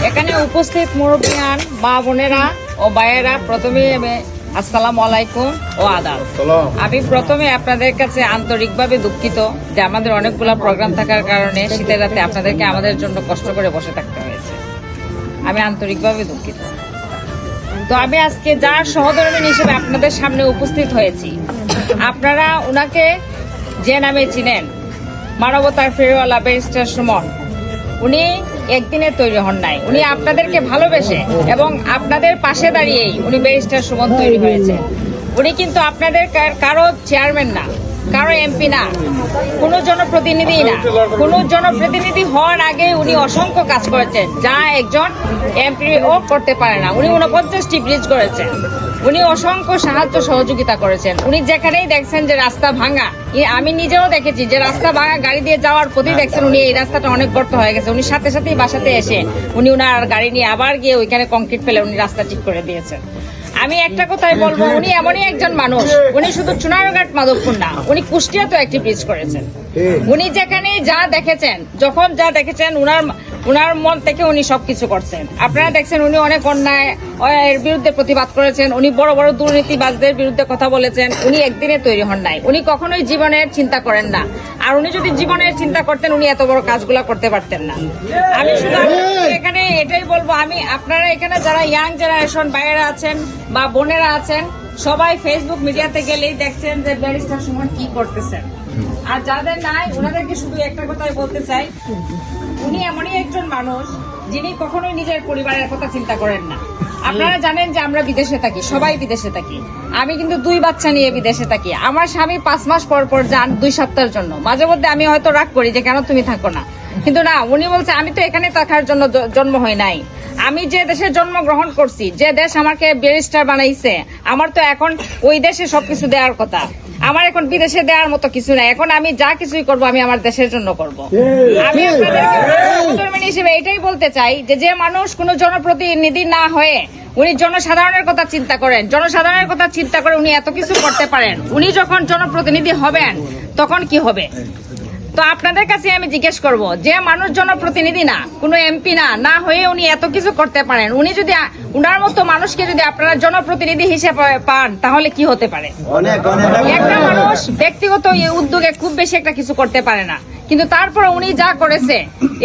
এখানে উপস্থিত মুরব্বিয়ান মা বোনেরা ও ভাইয়েরা প্রথমে আমি- আসসালামু আলাইকুম ও আদাব। আমি প্রথমে আপনাদের কাছে আন্তরিকভাবে দুঃখিত যে আমাদের অনেকগুলো প্রোগ্রাম থাকার কারণে শীতের রাতে আপনাদেরকে আমাদের জন্য কষ্ট করে বসে থাকতে হয়েছে। আমি আন্তরিকভাবে দুঃখিত। তো আমি আজকে যার সহধর্মিনী হিসেবে আপনাদের সামনে উপস্থিত হয়েছি আপনারা উনাকে যে নামে চিনেন মানবতার ফেরিওয়ালা ব্যারিস্টার সুমন উনি একদিনে তৈরি হন নাই। উনি আপনাদেরকে ভালোবেসে এবং আপনাদের পাশে দাঁড়িয়েই উনি ব্যারিস্টার সুমন তৈরি হয়েছে উনি কিন্তু আপনাদের কারও চেয়ারম্যান না। কারও এমপি না। কোনো জনপ্রতিনিধি না। কোনো জনপ্রতিনিধি হওয়ার আগে উনি অসংখ্য কাজ করেছেন। যা একজন এমপি ও করতে পারে না। উনি উনপঞ্চাশটি ব্রিজ করেছেন। উনি অসংখ্য সাহায্য সহযোগিতা করেছেন। উনি যেখানেই দেখছেন যে রাস্তা ভাঙা আমি নিজেও দেখেছি যে রাস্তা ভাঙা, গাড়ি দিয়ে যাওয়ার প্রতি দেখছেন উনি এই রাস্তাটা অনেক গর্ত হয়ে গেছে। উনি সাথে সাথেই বাসাতে এসে উনি উনার গাড়ি নিয়ে আবার গিয়ে ওইখানে কংক্রিট ফেলে উনি রাস্তা ঠিক করে দিয়েছেন। আমি একটা কথাই বলব উনি এমনই একজন মানুষ। উনি শুধু চুনারঘাট মাধবপুর না উনি কুষ্টিয়াতেও একটি ব্রিজ করেছেন। উনি যেখানে যা দেখেছেন যখন যা দেখেছেন উনার উনার মন থেকে উনি সবকিছু করছেন। আপনারা দেখছেন উনি অনেক অন্যায় এর বিরুদ্ধে প্রতিবাদ করেছেন উনি বড় বড় দুর্নীতিবাজদের বিরুদ্ধে কথা বলেছেন উনি একদিনে তৈরি হন নাই। উনি কখনোই জীবনের চিন্তা করেন না। আর উনি যদি জীবনের চিন্তা করতেন উনি এত বড় কাজগুলা করতে পারতেন না। আমি শুধু এখানে এটাই বলব আমি আপনারা এখানে যারা ইয়াং জেনারেশন বাইরে আছেন বা বোনেরা আছেন সবাই ফেসবুক মিডিয়াতে গেলেই দেখছেন যে ব্যারিস্টার সুমন কি করতেছেন। আর যাদের নাই, ওনাদেরকে শুধু একটা কথাই বলতে চাই। উনি এমনই একজন মানুষ যিনি কখনোই নিজের পরিবারের কথা চিন্তা করেন না। আপনারা জানেন যে আমরা বিদেশে থাকি, সবাই বিদেশে থাকি। আমি কিন্তু দুই বাচ্চা নিয়ে বিদেশে থাকি। আমার স্বামী পাঁচ মাস পর পর যান দুই সপ্তাহের জন্য। মাঝে মধ্যে আমি হয়তো রাগ করি যে, কেন তুমি থাকো না? কিন্তু না, উনি বলছে, আমি তো এখানে থাকার জন্য জন্ম হয় নাই। আমি যে দেশে জন্মগ্রহণ করছি, যে দেশ আমাকে ব্যারিস্টার বানাইছে, আমার তো এখন ওই দেশে সবকিছু দেওয়ার কথা। আমার এখন বিদেশে দেওয়ার মতো কিছু নাই। এখন আমি যা কিছুই করব আমি আমার দেশের জন্য করব। আমি আপনাদের হিসেবে এটাই বলতে চাই যে যে মানুষ কোনো জনপ্রতিনিধি না হয়ে উনি জনসাধারণের কথা চিন্তা করেন জনসাধারণের কথা চিন্তা করে উনি এত কিছু করতে পারেন উনি যখন জনপ্রতিনিধি হবেন তখন কি হবে? তো আপনাদের কাছে আমি জিজ্ঞেস করব যে মানুষ জনপ্রতিনিধি না কোনো এমপি না না হয়ে উনি এত কিছু করতে পারেন উনি যদি উনার মতো মানুষকে যদি আপনারা জনপ্রতিনিধি হিসেবে পান তাহলে কি হতে পারে? একটা মানুষ ব্যক্তিগত উদ্যোগে খুব বেশি একটা কিছু করতে পারে না কিন্তু তারপর উনি যা করেছে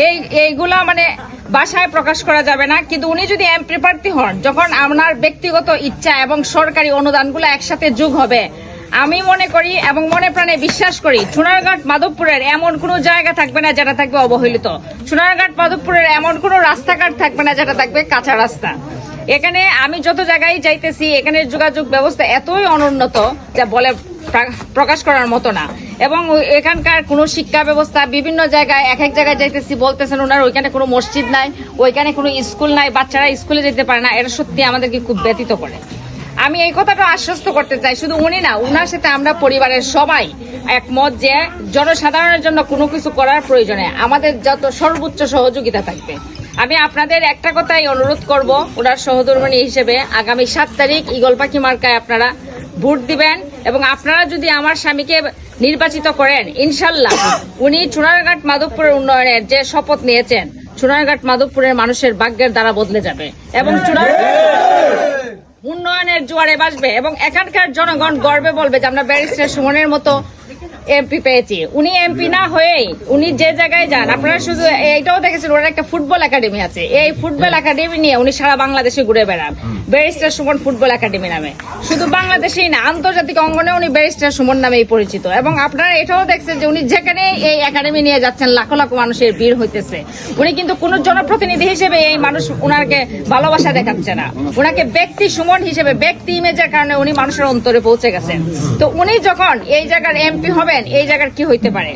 এই এইগুলা মানে বাসায় প্রকাশ করা যাবে না কিন্তু উনি যদি এমপি প্রার্থী হন যখন আপনার ব্যক্তিগত ইচ্ছা এবং সরকারি অনুদানগুলো একসাথে যোগ হবে আমি মনে করি এবং মনে প্রাণে বিশ্বাস করি, সোনারঘাট মাধবপুরের এমন কোনো জায়গা থাকবে না যেটা থাকবে অবহেলিত। সোনারঘাট মাধবপুরের এমন কোনো রাস্তাঘাট থাকবে না যেটা থাকবে কাঁচা রাস্তা। এখানে আমি যত জায়গায় যাইতেছি, এখানে যোগাযোগ ব্যবস্থা এতই অনুন্নত যা বলে প্রকাশ করার মতো না। এবং এখানকার কোনো শিক্ষা ব্যবস্থা, বিভিন্ন জায়গায় এক এক জায়গায় যাইতেছি, বলতেছেন ওনার ওইখানে কোনো মসজিদ নাই, ওইখানে কোনো স্কুল নাই, বাচ্চারা স্কুলে যেতে পারে না, এটা সত্যি আমাদেরকে খুব ব্যতীত করে। আমি এই কথাটা আশ্বস্ত করতে চাই, শুধু উনি না, উনার সাথে আমরা পরিবারের সবাই একমত যে জনসাধারণের জন্য কোনো কিছু করার প্রয়োজনে আমাদের যত সর্বোচ্চ সহযোগিতা থাকবে। আমি আপনাদের একটা কথাই অনুরোধ করব ওনার সহধর্মিনী হিসেবে আগামী সাত তারিখ ইগল পাখি মার্কায় আপনারা ভোট দিবেন এবং আপনারা যদি আমার স্বামীকে নির্বাচিত করেন, ইনশাল্লাহ উনি চুনারঘাট মাধবপুরের উন্নয়নের যে শপথ নিয়েছেন, চুনারঘাট মাধবপুরের মানুষের ভাগ্যের দ্বারা বদলে যাবে এবং চুনারঘাট উন্নয়নের জোয়ারে বাসবে এবং এখানকার জনগণ গর্বে বলবে যে আমরা ব্যারিস্টার সুমনের মতো এমপি পেয়েছি। উনি এমপি না হয়েই উনি যে জায়গায় যান আপনারা শুধু এইটাও দেখেছেন ওনার একটা ফুটবল একাডেমি আছে। এই ফুটবল একাডেমি নিয়ে উনি সারা বাংলাদেশে ঘুরে বেড়ান। ব্যারিস্টার সুমন ফুটবল একাডেমি নামে। শুধু বাংলাদেশেই না আন্তর্জাতিক অঙ্গনে উনি ব্যারিস্টার সুমন নামেই পরিচিত। এবং আপনারা এটাও দেখছেন যে উনি যেখানে এই একাডেমি নিয়ে যাচ্ছেন লাখো লাখো মানুষের ভিড় হইতেছে। উনি কিন্তু কোন জনপ্রতিনিধি হিসেবে এই মানুষ উনাকে ভালোবাসা দেখাচ্ছে না। উনাকে ব্যক্তি সুমন হিসেবে ব্যক্তি ইমেজের কারণে উনি মানুষের অন্তরে পৌঁছে গেছেন। তো উনি যখন এই জায়গার এমপি হবেন এই জায়গার কি হইতে পারে।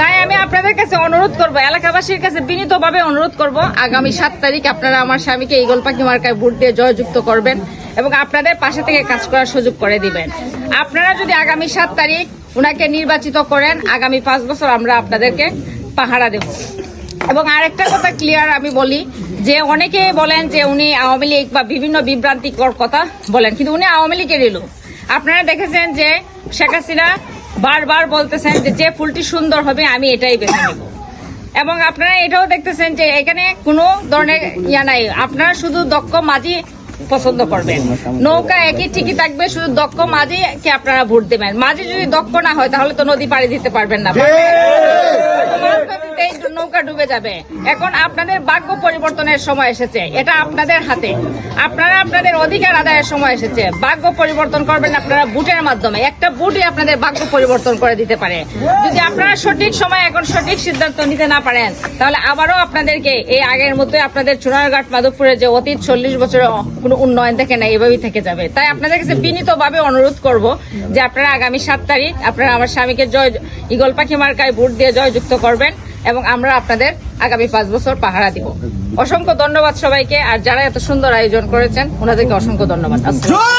তাই আমি আপনাদের কাছে অনুরোধ করব, এলাকাবাসীর কাছে বিনীতভাবে অনুরোধ করব, আগামী সাত তারিখ আপনারা আমার স্বামীকে ইগল পাখি মার্কায় ভোট দিয়ে জয়যুক্ত করবেন এবং আপনাদের পাশে থেকে কাজ করার সুযোগ করে দিবেন। আপনারা যদি আগামী সাত তারিখ উনাকে নির্বাচিত করেন, আগামী পাঁচ বছর আমরা আপনাদেরকে পাহারা দেব। এবং আরেকটা কথা ক্লিয়ার আমি বলি, যে অনেকে বলেন যে উনি আওয়ামী লীগ বা বিভিন্ন বিভ্রান্তিকর কথা বলেন, কিন্তু উনি আওয়ামী লীগের লোক আপনারা দেখেছেন যে শেখ হাসিনা বারবার বলতেছেন যে যে ফুলটি সুন্দর হবে, আমি এটাই বেছে নেব। এবং আপনারা এটাও দেখতেছেন যে এখানে কোনো ধরনের ইয়া নাই। আপনারা শুধু দক্ষ মাঝি পছন্দ করবেন। নৌকা একই ঠিকই থাকবে, শুধু দক্ষ মাঝি কে আপনারা ভোট দেবেন। মাঝি যদি দক্ষ না হয়, তাহলে তো নদী পাড়ি দিতে পারবেন না। নৌকা ডুবে যাবে। এখন আপনাদের পরিবর্তনের সময় এসেছে। এটা আপনাদের হাতে। আপনারা আপনাদের অধিকার আদায়ের সময় এসেছে। পরিবর্তন করবেন আপনারা বুটের মাধ্যমে। একটা বুটই আপনাদের পরিবর্তন করে দিতে পারে। যদি আপনারা সঠিক সময় এখন সঠিক সিদ্ধান্ত নিতে না পারেন, তাহলে আবারও আপনাদেরকে এই আগের মধ্যে আপনাদের চুনারঘাট মাধবপুরে যে অতীত চল্লিশ বছরের কোনো উন্নয়ন দেখে না এভাবেই থেকে যাবে। তাই আপনাদের কাছে বিনীতভাবে অনুরোধ করব যে আপনারা আগামী সাত তারিখ আপনারা আমার স্বামীকে জয় ইগল পাখি মার্কায় ভোট দিয়ে জয়যুক্ত করবেন এবং আমরা আপনাদের আগামী পাঁচ বছর পাহারা দিব। অসংখ্য ধন্যবাদ সবাইকে আর যারা এত সুন্দর আয়োজন করেছেন ওনাদেরকে অসংখ্য ধন্যবাদ। আসসালাম।